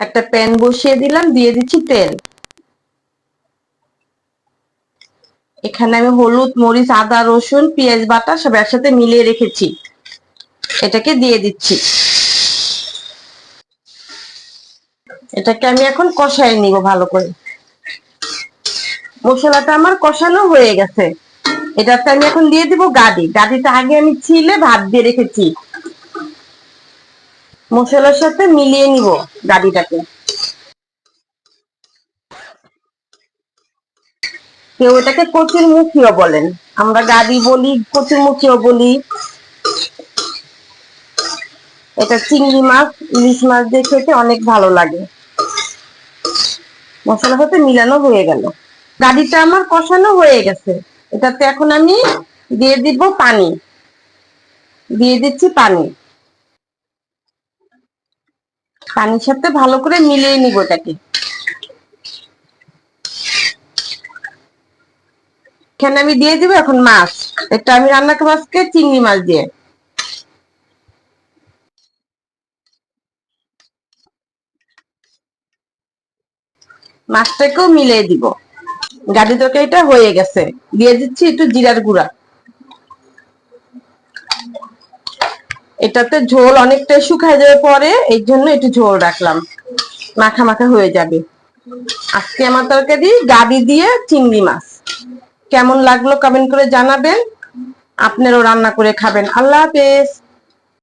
একটা প্যান বসিয়ে দিলাম, দিয়ে দিচ্ছি তেল। এখানে আমি হলুদ, মরিচ, আদা, রসুন, পেঁয়াজ, বাটা সব একসাথে মিলিয়ে রেখেছি। এটাকে দিয়ে দিচ্ছি। এটাকে আমি এখন কষাই নিব ভালো করে। মশলাটা আমার কষানো হয়ে গেছে। এটাতে আমি এখন দিয়ে দিব গাড়ি গাড়িটা আগে আমি ছিলে ভাত দিয়ে রেখেছি। মশলার সাথে মিলিয়ে নিব গাড়িটাকে। কেউ এটাকে কচুর মুখিও বলেন। আমরা গাড়ি বলি কচুর মুখিও বলি। এটা চিংড়ি মাছ, ইলিশ মাছ দিয়ে খেতে অনেক ভালো লাগে। মশলার সাথে মিলানো হয়ে গেল। গাড়িটা আমার কষানো হয়ে গেছে। এটাতে এখন আমি দিয়ে দিব পানি। দিয়ে দিচ্ছি পানি। পানির সাথে ভালো করে মিলিয়ে নিব এটাকে। এখানে আমি দিয়ে দিব এখন মাছ। এটা আমি রান্না করব আজকে চিংড়ি মাছ দিয়ে। মাছটাকেও মিলিয়ে দিব। গাড়ি তরকারিটা হয়ে গেছে। দিয়ে দিচ্ছি একটু জিরার গুঁড়া। এটাতে ঝোল অনেকটাই শুকায় যাবে পরে এই জন্য একটু ঝোল রাখলাম। মাখা মাখা হয়ে যাবে। আজকে আমার তরকারি গাবি দিয়ে চিংড়ি মাছ। কেমন লাগল কমেন্ট করে জানাবেন। আপনারও রান্না করে খাবেন। আল্লাহ হাফেজ।